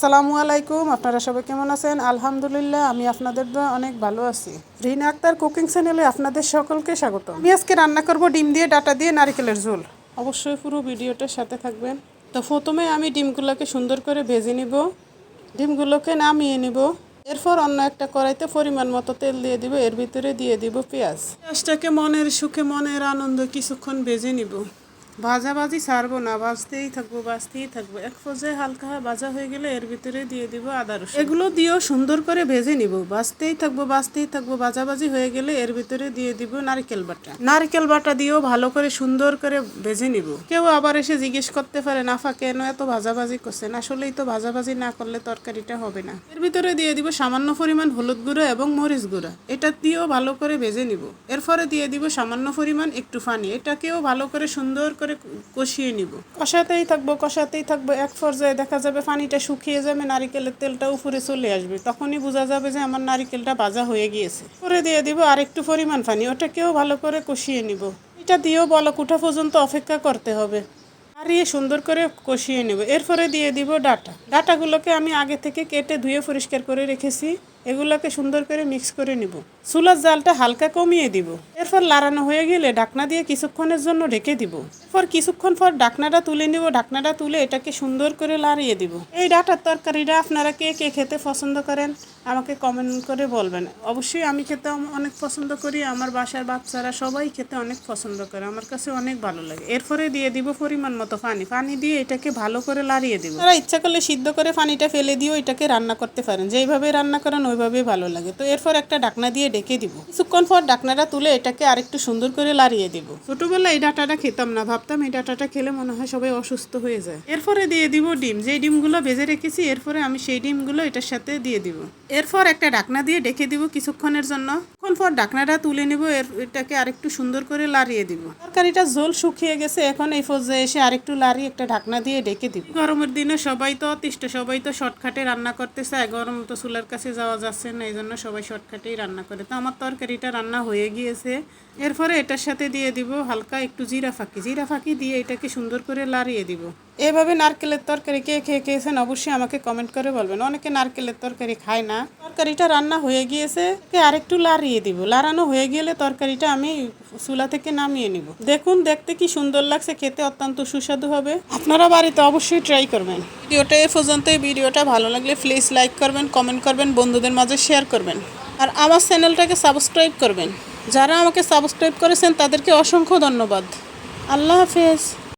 সালামু আলাইকুম, আপনারা সবাই কেমন আছেন? আলহামদুলিল্লাহ, আমি আপনাদের দোয়া অনেক ভালো আছি। রিনা আক্তার কুকিং চ্যানেলে আপনাদের সকলকে স্বাগত। আমি আজকে রান্না করব ডিম দিয়ে ডাটা দিয়ে নারকেলের ঝোল। অবশ্যই পুরো ভিডিওটার সাথে থাকবেন। তো প্রথমে আমি ডিমগুলোকে সুন্দর করে ভেজে নিব। ডিমগুলোকে নামিয়ে নিব। এরপর অন্য একটা কড়াইতে পরিমাণ মতো তেল দিয়ে দিব। এর ভিতরে দিয়ে দিব পেঁয়াজ। পেঁয়াজটাকে মনের সুখে মনের আনন্দ কিছুক্ষণ ভেজে নিব। ভাজাভাজি ছাড়বো না ভাজতেই থাকব ভাজতেই থাকব। এক পর্যায়ে হালকা ভাজা হয়ে গেলে এর ভিতরে দিয়ে দিব আদা রসুন। এগুলো দিয়েও সুন্দর করে ভেজে নিব। ভাজতেই থাকব ভাজতেই থাকব ভাজাভাজি হয়ে গেলে এর ভিতরে দিয়ে দিব নারকেল বাটা। নারকেল বাটা দিয়েও ভালো করে সুন্দর করে ভেজে নিব। কেউ আবার এসে জিজ্ঞেস করতে পারে, নাফা, কেন এত ভাজাভাজি করছেন? আসলেই তো ভাজাভাজি না করলে তরকারিটা হবে না। এর ভিতরে দিয়ে দিব সামান্য পরিমাণ হলুদ গুঁড়ো এবং মরিচ গুঁড়া। এটা দিয়েও ভালো করে ভেজে নিব। এরপরে দিয়ে দিব সামান্য পরিমাণ একটু পানি। এটাকেও ভালো করে সুন্দর করে কষিয়ে নিব। কষাতেই থাকব কষাতেই থাকব। এক পর্যায়ে দেখা যাবে পানিটা শুকিয়ে যাবে, নারিকেলের তেলটা উপরে চলে আসবে। তখনই বোঝা যাবে যে আমার নারিকেলটা ভাজা হয়ে গিয়েছে। করে দিয়ে দিব আর একটু পরিমাণ পানি। ওটাকেও ভালো করে কষিয়ে নিব। এটা দিয়েও বলক কুঠা পর্যন্ত অপেক্ষা করতে হবে। হারিয়ে সুন্দর করে কষিয়ে নেব। এরপরে দিয়ে দিব ডাটা। ডাটাগুলোকে আমি আগে থেকে কেটে ধুয়ে পরিষ্কার করে রেখেছি। এগুলোকে সুন্দর করে মিক্স করে নিব। চুলার জালটা হালকা কমিয়ে দিব। এরপর লাড়ানো হয়ে গেলে ঢাকনা দিয়ে কিছুক্ষণের জন্য ঢেকে দিব। এরপর কিছুক্ষণ পর ঢাকনাটা তুলে নিব। ঢাকনাটা তুলে এটাকে সুন্দর করে লাড়িয়ে দিব। এই ডাটার তরকারিটা আপনারা কে কে খেতে পছন্দ করেন আমাকে কমেন্ট করে বলবেন। অবশ্যই আমি খেতে অনেক পছন্দ করি। আমার বাসার বাচ্চারা সবাই খেতে অনেক পছন্দ করে। আমার কাছে অনেক ভালো লাগে। এরপরে দিয়ে দিব পরিমাণ মতো পানি পানি দিয়ে এটাকে ভালো করে লাড়িয়ে দিব। তারা ইচ্ছা করলে সিদ্ধ করে পানিটা ফেলে দিয়েও এটাকে রান্না করতে পারেন। যেইভাবে রান্না করেন ওইভাবেই ভালো লাগে। তো এরপর একটা ডাকনা দিয়ে ডেকে দিব। কিছুক্ষণ পর ডাকনাটা তুলে এটাকে আরেকটু সুন্দর করে লাড়িয়ে দিব। ছোটবেলায় এই ডাটাটা খেতাম না ভাবতাম এই ডাটাটা খেলে মনে হয় সবাই অসুস্থ হয়ে যায়। এরপরে দিয়ে দিব ডিম। যে ডিমগুলো ভেজে রেখেছি এরপরে আমি সেই ডিমগুলো এটার সাথে দিয়ে দিব। এরপর একটা ডাকনা দিয়ে ডেকে দিব কিছুক্ষণের জন্য। কিছুক্ষণ পর ডাকনাটা তুলে নিব এর এটাকে আরেকটু সুন্দর করে লাড়িয়ে দিব। তরকারিটা ঝোল শুকিয়ে গেছে এখন এই পর্যায়ে এসে আরেকটু লারি একটা ঢাকনা দিয়ে ডেকে দিব। গরমের দিনে সবাই তো অতিষ্ঠ, সবাই তো শর্টকাটে রান্না করতে চায় গরম তো চুলার কাছে যাওয়া যাচ্ছে না এই জন্য সবাই শর্টকাটেই রান্না করে। তো আমার তরকারিটা রান্না হয়ে গিয়েছে। এরপরে এটার সাথে দিয়ে দিব হালকা একটু জিরা ফাঁকি। জিরা ফাঁকি দিয়ে এটাকে সুন্দর করে লাড়িয়ে দিব। এভাবে নারকেলের তরকারি কে খেয়ে খেয়েছেন অবশ্যই আমাকে কমেন্ট করে বলবেন। অনেকে নারকেলের তরকারি খায় না। তরকারিটা রান্না হয়ে গিয়েছে আরেকটু লাড়িয়ে দিব। লাড়ানো হয়ে গেলে তরকারিটা আমি চুলা থেকে নামিয়ে নিব। দেখুন, দেখতে কি সুন্দর লাগছে, খেতে অত্যন্ত সুস্বাদু হবে। আপনারা বাড়িতে অবশ্যই ট্রাই করবেন। ভিডিওটা এ পর্যন্ত ভিডিওটা ভালো লাগলে প্লিজ লাইক করবেন কমেন্ট করবেন, বন্ধুদের মাঝে শেয়ার করবেন। আর আমার চ্যানেলটাকে সাবস্ক্রাইব করবেন। যারা আমাকে সাবস্ক্রাইব করেছেন, তাদেরকে অসংখ্য ধন্যবাদ। আল্লাহ হাফেজ।